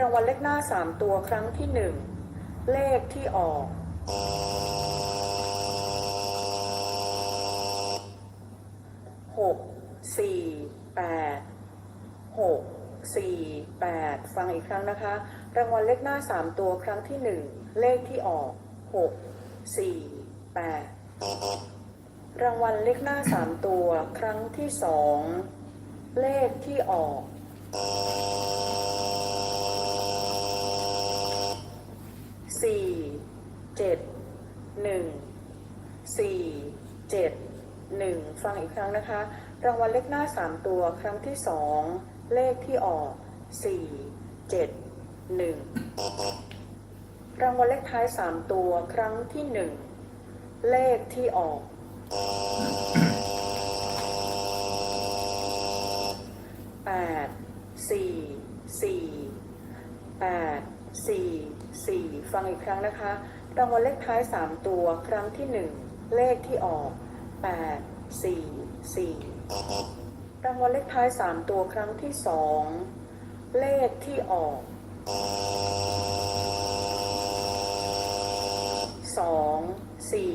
รางวัลเลขหน้าสามตัวครั้งที่หนึ่งเลขที่ออก หก สี่ แปด หก สี่ แปด ฟังอีกครั้งนะคะ รางวัลเลขหน้าสามตัวครั้งที่หนึ่งเลขที่ออก หก สี่ แปด รางวัลเลขหน้าสามตัวครั้งที่สองเลขที่ออก สี่เจ็ดหนึ่งสี่เจ็ดหนึ่งฟังอีกครั้งนะคะ รางวัลเลขหน้าสามตัวครั้งที่สองเลขที่ออกสี่เจ็ดหนึ่งรางวัลเลขท้ายสามตัวครั้งที่หนึ่งเลขที่ออก แปด สี่ สี่ แปด สี่ สี่ฟังอีกครั้งนะคะ รางวัลเลขท้ายสามตัว ครั้งที่หนึ่งเลขที่ออกแปดสี่สี่รางวัลเลขท้ายสามตัวครั้งที่สองเลขที่ออกสองสี่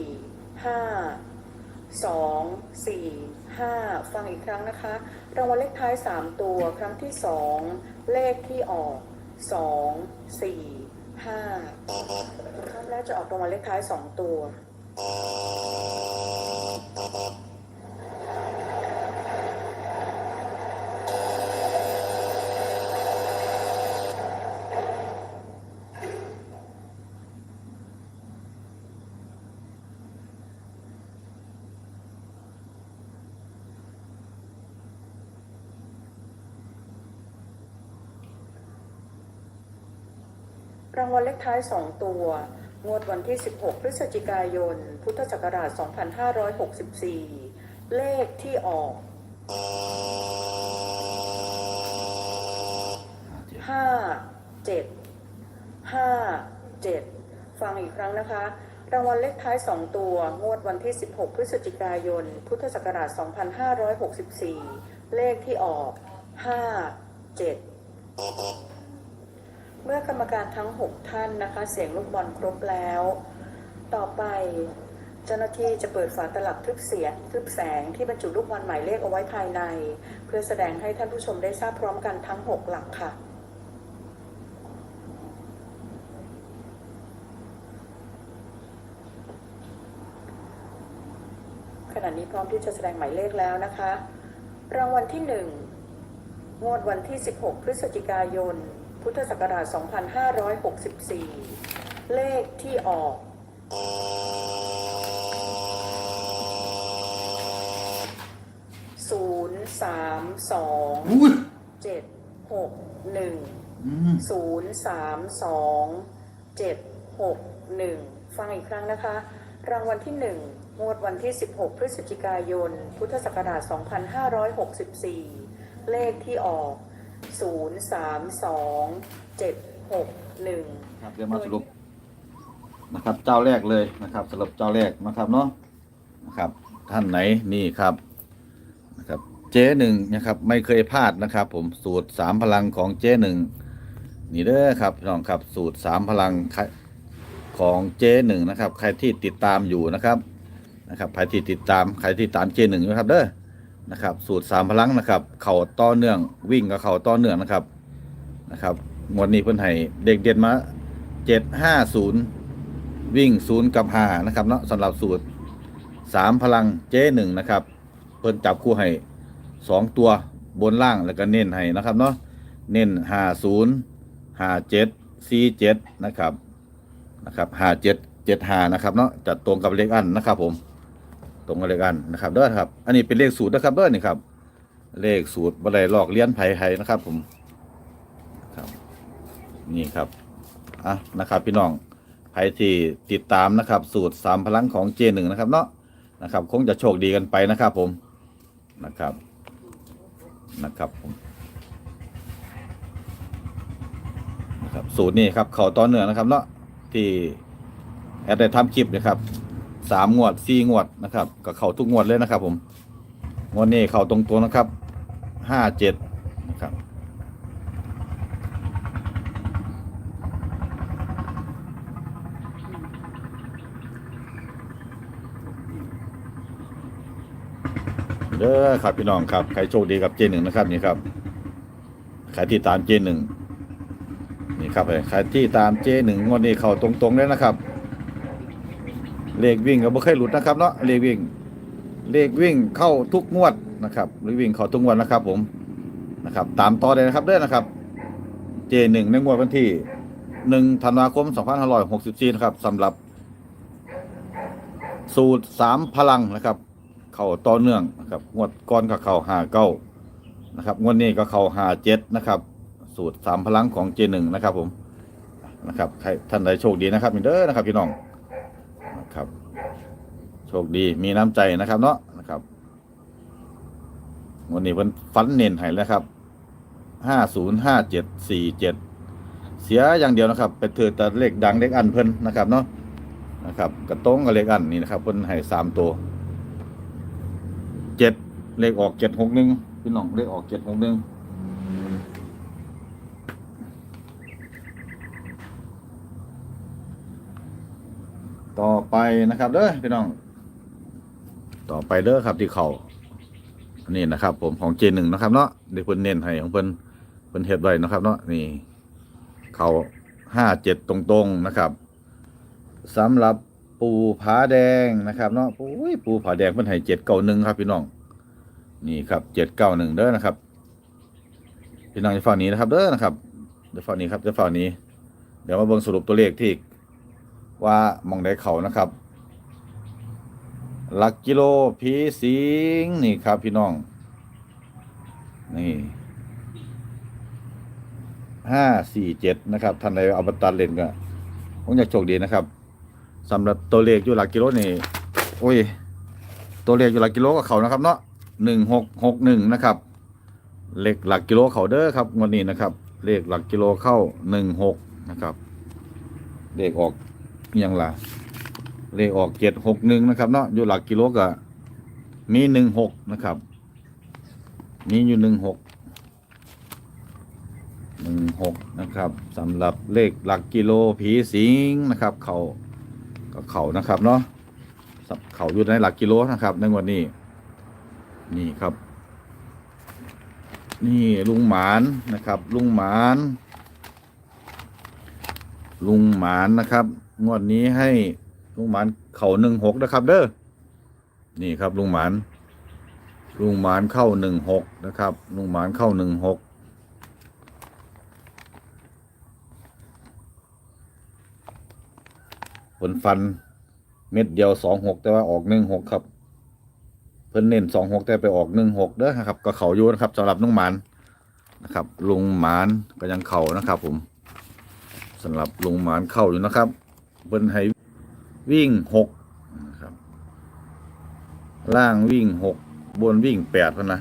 ห้าสองสี่ห้าฟังอีกครั้งนะคะ รางวัลเลขท้ายสามตัว ครั้งที่สองเลขที่ออกสองสี่ ห้าครั้งแรกจะออกรางวัลเลขท้ายสองตัวางวัลเลขท้าย 2 ตัว งวดวันที่ 16 พฤศจิกายน พุทธศักราช 2564 เลขที่ออก 5 7 5 7 ฟังอีกครั้งนะคะ รางวัลเลขท้าย 2 ตัว งวดวันที่ 16 พฤศจิกายน พุทธศักราช 2564 เลขที่ออก 5 7 เมื่อกรรมการทั้ง 6 ท่านนะคะ เสียงลูกบอลครบแล้ว ต่อไปเจ้าหน้าที่จะเปิดฝาตลับทึบเสียงทึบแสงที่บรรจุลูกบอลหมายเลขเอาไว้ภายใน เพื่อแสดงให้ท่านผู้ชมได้ทราบพร้อมกันทั้ง 6 หลักค่ะขณะนี้พร้อมที่จะแสดงหมายเลขแล้วนะคะ รางวัลที่ 1 งวดวันที่ 16 พฤศจิกายน พุทธศักราช 2564 เลขที่ออก ศูนย์สามสองอุ้ยเจ็ดหกหนึ่งอืมศูนย์สามสองเจ็ดหกหนึ่งฟังอีกครั้งนะคะ รางวัลที่หนึ่งงวดวันที่ 16 พฤศจิกายน พุทธศักราช 2564 เลขที่ออก 032 761ครับเดี๋ยวมาสรุปนะครับเจ้าแรกเลยนะครับสรุปเจ้าแรกนะครับเนาะนะครับท่านไหนนี่ครับนะครับเจ๊หนึ่งนะครับไม่เคยพลาดนะครับ ผมสูตรสามพลังของเจ๊หนึ่งนี่เด้อครับน้องครับสูตรสามพลังของเจ๊หนึ่งนะครับ ใครที่ติดตามอยู่นะครับนะครับใครที่ติดตามใครที่ตามเจ๊หนึ่งนะครับเด้อ นะครับ สูตรสามพลังนะครับ เข่าต่อเนื่องวิ่งกับเข่าต่อเนื่องนะครับนะครับงวดนี้เพิ่นให้เด็กเด่นมาเจ็ดห้าศูนย์วิ่งศูนย์กับห้านะครับเนาะสำหรับสูตรสามพลังเจ๊หนึ่งนะครับ เพิ่นจับคู่ให้สองตัวบนล่างแล้วก็เน้นให้นะครับเนาะเน้นห้าศูนย์ห้าเจ็ดสี่เจ็ดนะครับนะครับห้าเจ็ดเจ็ดห้านะครับเนาะจัดตรงกับเลขอันนะครับผม ตรงกับเลขอันนะครับเด้อครับ อันนี้เป็นเลขสูตรนะครับเด้อนี่ครับ เลขสูตรบัไดลอกเลี้ยนไผ่ไห้นะครับ ผมครับ นี่ครับอะนะครับ พี่น้องใครที่ติดตามนะครับ สูตรสามพลังของเจหนึ่งนะครับ เนาะนะครับ คงจะโชคดีกันไปนะครับ ผมนะครับนะครับผมนะครับสูตรนี้ครับเขาต่อเนื่องนะครับเนาะที่แอดได้ทำคลิปนะครับ สามงวดสี่งวดนะครับก็เข่าทุกงวดเลยนะครับ ผมงวดนี้เข่าตรงตัวนะครับห้าเจ็ดนะครับเด้อครับพี่น้องครับใครโชคดีกับเจหนึ่งนะครับนี่ครับใครที่ตามเจหนึ่งนี่ครับใครที่ตามเจหนึ่งงวดนี้เข่าตรงๆเลยนะครับ เลขวิ่งก็บ่เคยหลุดนะครับเนาะเลขวิ่ง เลขวิ่งเข้าทุกงวดนะครับเลขวิ่งเข้าทุกงวดนะครับ ผมนะครับ ตามต่อเลยนะครับเด้อนะครับ เจหนึ่งในงวดวันที่หนึ่งธันวาคมสองพันห้าร้อยหกสิบสี่นะครับสำหรับ สูตรสามพลังนะครับ เข่าต่อเนื่องนะครับ งวดก้อนก็เข่าหาเก้านะครับ งวดนี้ก็เข่าหาเจ็ดนะครับ สูตรสามพลังของเจหนึ่งนะครับ ผมนะครับใครท่านใดโชคดีนะครับเด้อนะครับพี่น้อง นะครับ โชคดีมีน้ำใจนะครับ เนาะนะครับ วันนี้เพิ่นฟันเน้นให้แล้วครับห้าศูนย์ห้าเจ็ดสี่เจ็ดเสียอย่างเดียวนะครับไปเถือแต่เลขดังเลขอันเพิ่นนะครับเนาะนะครับกระตรงกับเลขอันนี่นะครับเพิ่นให้สามตัวเจ็ดเลขออกเจ็ดหกหนึ่งพี่น้องเลขออกเจ็ดหกหนึ่งต่อ ไปนะครับเด้อพี่น้อง ต่อไปเด้อครับที่เขาอันนี่นะครับ ผมของเจหนึ่งนะครับเนาะเดี๋ยวเพิ่นเน้นให้ของเพิ่นเพิ่นเฮ็ดไว้นะครับ เนาะนี่เขาห้าเจ็ดตรงๆนะครับสำหรับปูผาแดงนะครับเนาะโอ้ยปูผาแดงเพิ่นให้เจ็ดเก้าหนึ่งครับ พี่น้อง นี่ครับเจ็ดเก้าหนึ่งเด้อนะครับพี่น้องจะฝั่งนี้นะครับเด้อนะครับเดี๋ยวฝั่งนี้ครับเดี๋ยวฝั่งนี้ เดี๋ยวมาเบิ่งสรุปตัวเลขที่ ว่ามองได้เขานะครับหลักกิโลผีสิงนี่ครับพี่น้อง นี่ห้าสี่เจ็ดนะครับ ท่านใดเอาบัตัดเล่นก็ผมอยากโชคดีนะครับสำหรับตัวเลขอยู่หลักกิโลนี่โอ้ย ตัวเลขอยู่หลักกิโลกับเขานะครับ เนาะหนึ่งหกหกหนึ่งนะครับ เลขหลักกิโลเขาเด้อครับวันนี้นะครับ เลขหลักกิโลเข้าหนึ่งหกนะครับ เลขออก ยังล่ะ เลขออกเจ็ดหกหนึ่งนะครับเนาะอยู่หลักกิโลก็มีหนึ่งหกนะครับ มีอยู่หนึ่งหกหนึ่งหกนะครับสำหรับเลขหลักกิโลผีสิงนะครับ เขาก็เขานะครับเนาะเขาอยู่ในหลักกิโลนะครับในวันนี้ นี่ครับ นี่ลุงหมานนะครับ ลุงหมาน ลุงหมานนะครับงวดนี้ให้ลุงหมานเข่าหนึ่งหกนะครับ เด้อนี่ครับลุงหมานลุงหมานเข้าหนึ่งหกนะครับลุงหมานเข้าหนึ่งหกผลฟันเม็ดเดียวสองหกแต่ว่าออกหนึ่งหกครับ เพิ่นเน้นสองหกแต่ไปออกหนึ่งหกเด้อนะครับ ก็เข่าอยู่นะครับสำหรับลุงหมานนะครับลุงหมานก็ยังเข่านะครับ ผมสำหรับลุงหมานเข้าอยู่นะครับ เพิ่นให้วิ่งหกนะครับ ล่างวิ่งหกบนวิ่งแปดพนนะ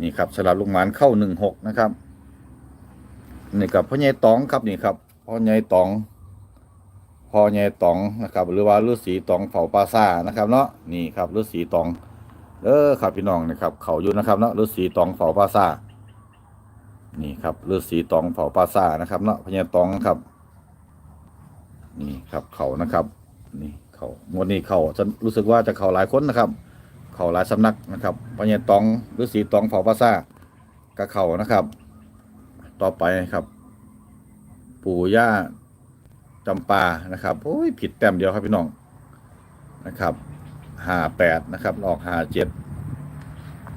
นี่ครับสลับลูกหมานเข้าหนึ่งหกนะครับนี่กับพ่อใหญ่ตองครับนี่ครับพ่อใหญ่ตองพ่อใหญ่ตองนะครับ หรือว่าฤาษีตองเฝ้าปราซานะครับ เนาะนี่ครับฤาษีตองเออครับพี่น้องนะครับ เขาอยู่นะครับเนาะฤาษีตองเฝ้าปราซานี่ครับฤาษีตองเฝ้าปราซานะครับ เนาะพ่อใหญ่ตองครับ นี่ครับเขานะครับ นี่เขางวดนี้เขาจะรู้สึกว่าจะเขาหลายคนนะครับ เขาหลายสำนักนะครับปัญญาตองหรือสีตองเผาภาษากระเขานะครับ ต่อไปครับ ปู่ย่าจำปานะครับโอ้ยผิดแต้มเดียวครับพี่น้องนะครับห้าแปดนะครับออกห้าเจ็ด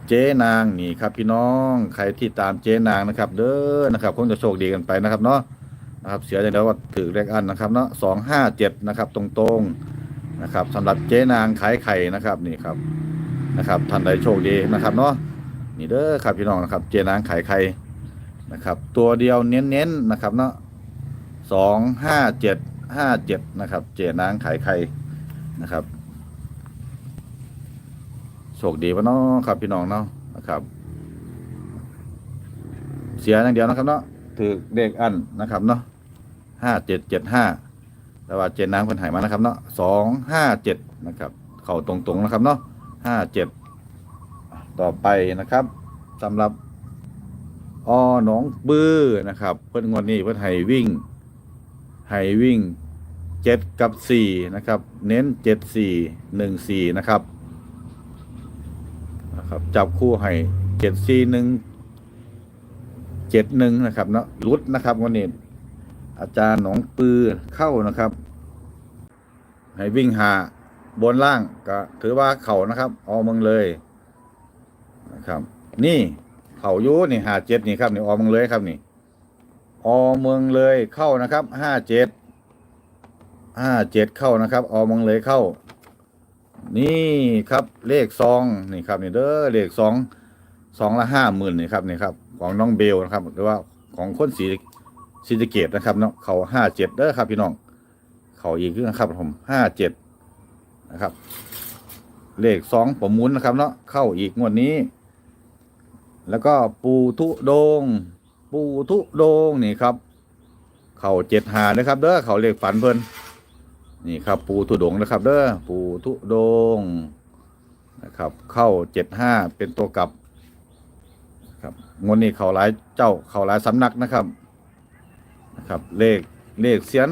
เจ๊นางนี่ครับพี่น้องใครที่ตามเจ๊นางนะครับ เด้อนะครับคงจะโชคดีกันไปนะครับเนาะ นะครับเสียใจแล้วว่าถือเลขอันนะครับเนาะสองห้าเจ็ดนะครับตรงๆนะครับสำหรับเจ๊นางขายไข่นะครับนี่ครับนะครับท่านใดโชคดีนะครับเนาะนี่เด้อครับพี่น้องนะครับ เจ๊นางขายไข่นะครับ ตัวเดียวเน้นๆนะครับเนาะสองห้าเจ็ดห้าเจ็ดนะครับ เจ๊นางขายไข่นะครับโชคดีปะเนาะครับพี่น้องเนาะนะครับ เสียอย่างเดียวนะครับเนาะถือเลขอันนะครับเนาะ ห้าเจ็ดเจ็ดห้าแต่ว่าเจนน้ำคนหายมานะครับเนาะสองห้าเจ็ดนะครับ เข่าตรงๆนะครับเนาะห้าเจ็ดต่อไปนะครับสำหรับอหนองบือนะครับ เพิ่อนงวดนี้เพิ่นให้วิ่งให้วิ่งเจ็ดกับสี่นะครับ เน้นเจ็ดสี่หนึ่งสี่นะครับนะครับ จับคู่ให้เจ็ดสี่หนึ่งเจ็ดหนึ่งนะครับเนาะรุดนะครับวันนี้ อาจารย์หนองปือเข้านะครับ ให้วิ่งหาบนล่างก็ถือว่าเข่านะครับ เอามึงเลยนะครับ นี่เข่ายุนี่หาเจ็ดนี่ครับนี่ออมึงเลยครับนี่ออเมืองเลยเข้านะครับห้าเจ็ดห้าเจ็ดเข้านะครับ ออเมืองเลยเข้า นี่ครับเลขซองนี่ครับนี่เด้อเลขสองสองละห้าหมื่นนี่ครับนี่ครับ ของน้องเบลนะครับ หรือว่าของคนสี สีสะเกตนะครับเนาะเขาห้าเจ็ดเด้อครับพี่น้อง เขาอีกนะครับผมห้าเจ็ดนะครับ เลขสองผมมุนนะครับเนาะเข้าอีกงวดนี้ แล้วก็ปูทุดง ปูทุดงนี่ครับ เข่าเจ็ดหานะครับเด้อเขาเลขฝันเพิ่นนี่ครับ ปูทุดงนะครับ เด้อปูทุดงนะครับ เข้าเจ็ดห้าเป็นตัวกลับ ครับงวดนี้เขาหลายเจ้าเขาหลายสำนักนะครับ นะครับเลขเลขเสียน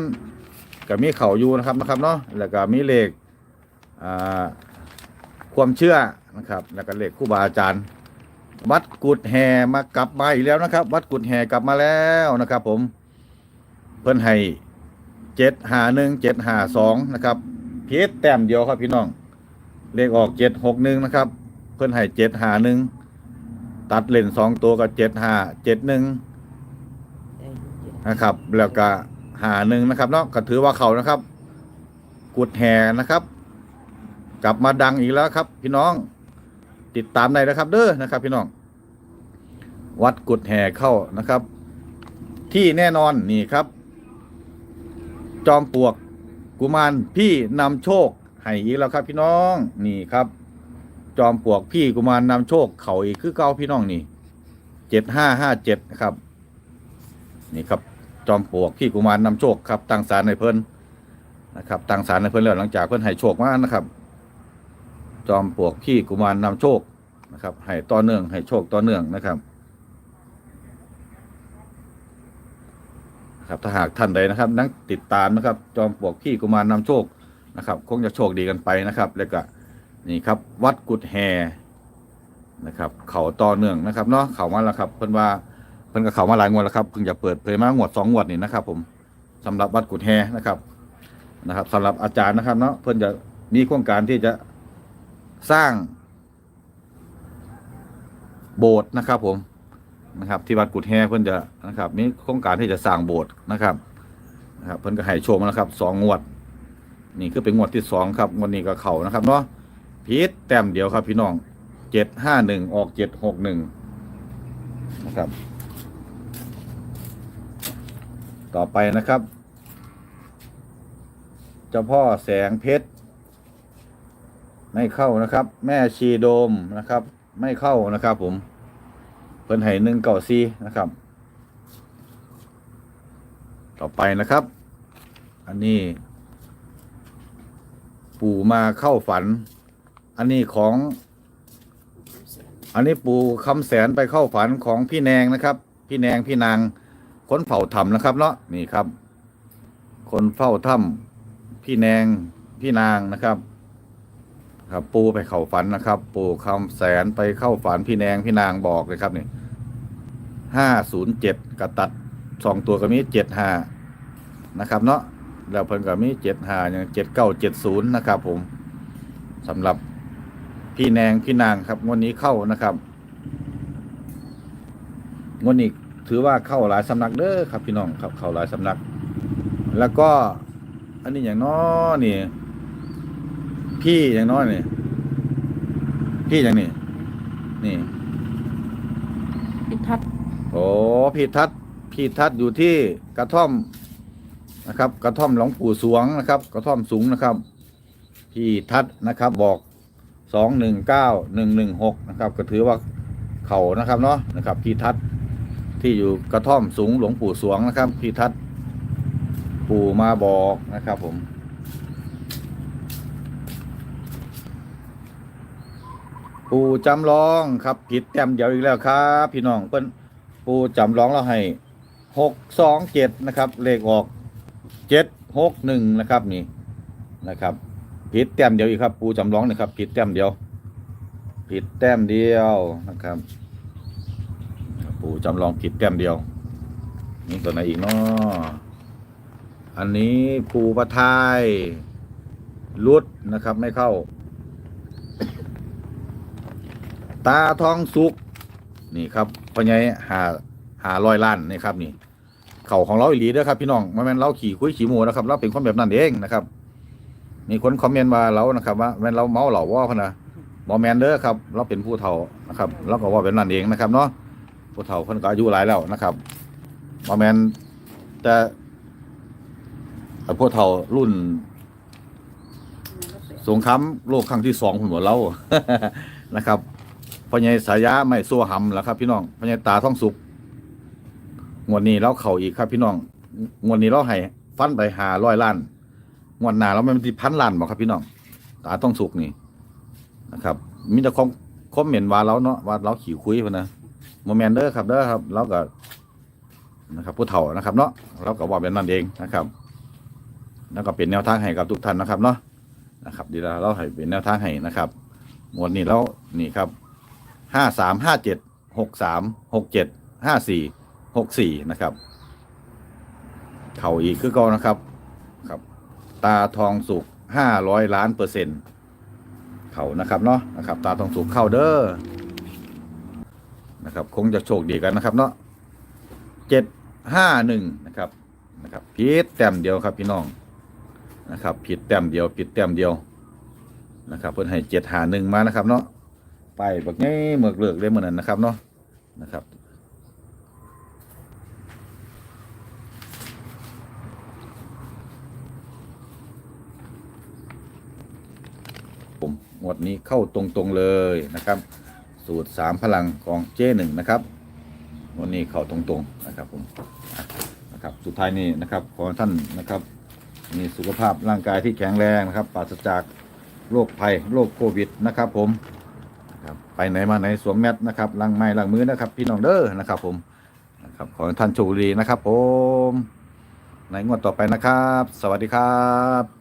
ก็มีเข่าอยู่นะครับนะครับเนาะแล้วก็มีเลขอ่าความเชื่อนะครับ แล้วก็เลขครูบาอาจารย์ วัดกุดแห่มากลับมาอีกแล้วนะครับ วัดกุดแห่กลับมาแล้วนะครับ ผมเพิ่นให้เจ็ดหาหนึ่งเจ็ดหาสองนะครับเพียแต้มเดียวครับพี่น้อง เลขออกเจ็ดหกหนึ่งนะครับ เพิ่นให้เจ็ดหาหนึ่งตัดเลนสองตัวกับเจ็ดหาเจ็ดหนึ่ง นะครับ แล้วก็หาหนึ่งนะครับเนาะก็ถือว่าเขานะครับ กุดแห่นะครับ กลับมาดังอีกแล้วครับ พี่น้องติดตามได้นะครับ เด้อนะครับ พี่น้อง วัดกุดแห่เข้านะครับ ที่แน่นอนนี่ครับ จอมปลวกกุมารพี่นำโชคให้อีกแล้วครับ พี่น้องนี่ครับ จอมปลวกพี่กุมารนำโชคเขาอีกคือเก้าพี่น้องนี่เจ็ดห้าห้าเจ็ดนะครับ นี่ครับ จอมปลวกพี่กุมารนำโชคครับตั้งศาลในเพิ่นนะครับตั้งศาลในเพิ่นแล้วหลังจากเพิ่นให้โชคมานะครับ จอมปลวกพี่กุมารนำโชคนะครับให้ต่อเนื่องให้โชคต่อเนื่องนะครับครับถ้าหากท่านใดนะครับ นักติดตามนะครับ จอมปลวกพี่กุมารนำโชคนะครับคงจะโชคดีกันไปนะครับ แล้วก็นี่ครับ วัดกุดแฮนะครับ เขาต่อเนื่องนะครับเนาะเขามาแล้วครับเพิ่นว่า พิ่นก็เข้ามาหลายงวดแล้วครับเพิ่งจะเปิดเผยมางวดสองงวดนี่นะครับ ผมสำหรับวัดกุดแฮนะครับนะครับสำหรับอาจารย์นะครับเนาะเพิ่นจะมีโครงการที่จะสร้าง โบสถ์นะครับ ผมนะครับ ที่วัดกุดแฮเพิ่นจะนะครับ มีโครงการที่จะสร้างโบสถ์นะครับนะครับ เพิ่นก็ให้โชว์มาแล้วครับสองงวด นี่คือเป็นงวดที่สองครับงวดนี้ก็เข้านะครับเนาะพีทแต้มเดียวครับ พี่น้องเจ็ดห้าหนึ่งออกเจ็ดหกหนึ่งนะครับ ต่อไปนะครับ เจ้าพ่อแสงเพชร ไม่เข้านะครับ แม่ชีโดมนะครับ ไม่เข้านะครับผม เพิ่นให้หนึ่งเก่าซีนะครับ ต่อไปนะครับ อันนี้ ปู่มาเข้าฝัน อันนี้ของ อันนี้ปู่คำแสนไปเข้าฝันของพี่แนงนะครับ พี่แนงพี่นาง คนเฝ้าถ้ำนะครับ เนาะนี่ครับ คนเฝ้าถ้ำพี่แนงพี่นางนะครับ ครับ ปูไปเข้าฝันนะครับ ปูคำแสนไปเข้าฝันพี่แนงพี่นางบอกเลยครับนี่ห้าศูนย์เจ็ดกระตัดสองตัวก็มีเจ็ดห้านะครับ เนาะแล้วเพิ่นก็มีเจ็ดห้าอย่างเจ็ดเก้าเจ็ดศูนย์นะครับ ผมสำหรับพี่แนงพี่นางครับงวดนี้เข้านะครับงวดนี้ ถือว่าเข้าหลายสำนักเด้อครับพี่น้องครับเข้าหลายสำนัก แล้วก็อันนี้อย่างน้อนี่พี่อย่างน้อยนี่พี่อย่างนี้นี่พิทัศน์โอ้พี่ทัศน์พี่ทัศน์อยู่ที่กระท่อมนะครับ กระท่อมหลวงปู่สวงนะครับ กระท่อมสูงนะครับ พี่ทัศน์นะครับ บอกสองหนึ่งเก้าหนึ่งหนึ่งหกนะครับ ก็ถือว่าเขานะครับเนาะนะครับ พี่ทัศน์ ที่อยู่กระท่อมสูงหลวงปู่สวงนะครับพี่ทัศน์ปู่มาบอกนะครับผม ปู่จำลองครับผิดแต้มเดียวอีกแล้วครับ พี่น้องเพิ่นปู่จำลองเราให้หกสองเจ็ดนะครับ เลขออกเจ็ดหกหนึ่งนะครับนี่นะครับผิดแต้มเดียวอีกครับ ปู่จำลองนะครับผิดแต้มเดียวผิดแต้มเดียวนะครับ ปู่จำลองผิดแต้มเดียว นี่ตัวไหนอีกเนาะอันนี้ปู่ประทายลุดนะครับไม่เข้า ตาทองสุก นี่ครับพ่อใหญ่หาหาร้อยล้านนี่ครับนี่ เข่าของเราอีหลีเด้อครับพี่น้องไม่แม่นเราขี่คุยขี่หมูนะครับเราเป็นคนแบบนั้นเองนะครับมีคนคอมเมนต์มาเรานะครับว่าแม่นเราเมาเหล่าว่าพะนะบอแมนเด้อครับ เราเป็นผู้เฒ่านะครับเราก็ว่าแบบนั้นเองนะครับเนาะ ผู้เฒ่าเพิ่นก็อายุหลายแล้วนะครับบอแมนแต่ผู้เฒ่ารุ่น สงครามโลกครั้งที่สองคุณหมดเรานะครับพ่อใหญ่สายาไม่ซัวหำแล้วครับ พี่น้องพ่อใหญ่ตาท้องสุกงวดนี้เราเข่าอีกครับ พี่น้องงวดนี้เราให้ฟันไปหาร้อยล้านงวดหน้าเราไม่เป็นพันล้านบอกครับ พี่น้อง ตาท้องสุกนี่นะครับมีแต่คอมคอมเมนต์ว่าเราเนาะว่าเราขี่คุยพนะ โมเมนเดอร์ครับเด้อครับเราก็นะครับผู้เฒ่านะครับเนาะเราก็ว่าเป็นนั่นเองนะครับ แล้วก็เป็นแนวทางให้กับทุกท่านนะครับเนาะนะครับดีแล้วเราให้เป็นแนวทางให้นะครับงวดนี้แล้วนี่ครับห้าสามห้าเจ็ดหกสามหกเจ็ดห้าสี่หกสี่นะครับ เข่าอีกคือเก่านะครับครับ ตาทองสุกห้าร้อยล้านเปอร์เซ็นต์เข่านะครับเนาะนะครับ ตาทองสุกเข้าเด้อ นะครับ คงจะโชคดีกันนะครับ เนาะเจ็ดห้าหนึ่งนะครับนะครับพีดแต้มเดียวครับพี่น้องนะครับผิดแต้มเดียวผิดแต้มเดียวนะครับ เพิ่นให้เจ็ดหาหนึ่งมานะครับ เนาะไปบักนี้เมือกเลือกเลยเหมือนนั้นนะครับเนาะนะครับผมหมวดนี้เข้าตรงๆเลยนะครับ สูตรสามพลังของเจหนึ่งนะครับ วันนี้เข้าตรงๆนะครับผมนะครับสุดท้ายนี้นะครับขอท่านนะครับ มีสุขภาพร่างกายที่แข็งแรงนะครับปราศจากโรคภัยโรคโควิดนะครับ ผมนะครับไปไหนมาไหนสวมแมสนะครับล้างไม้ล้างมือนะครับ พี่น้องเด้อนะครับ ผมนะครับขอท่านโชคดีนะครับ ผมในงวดต่อไปนะครับ สวัสดีครับ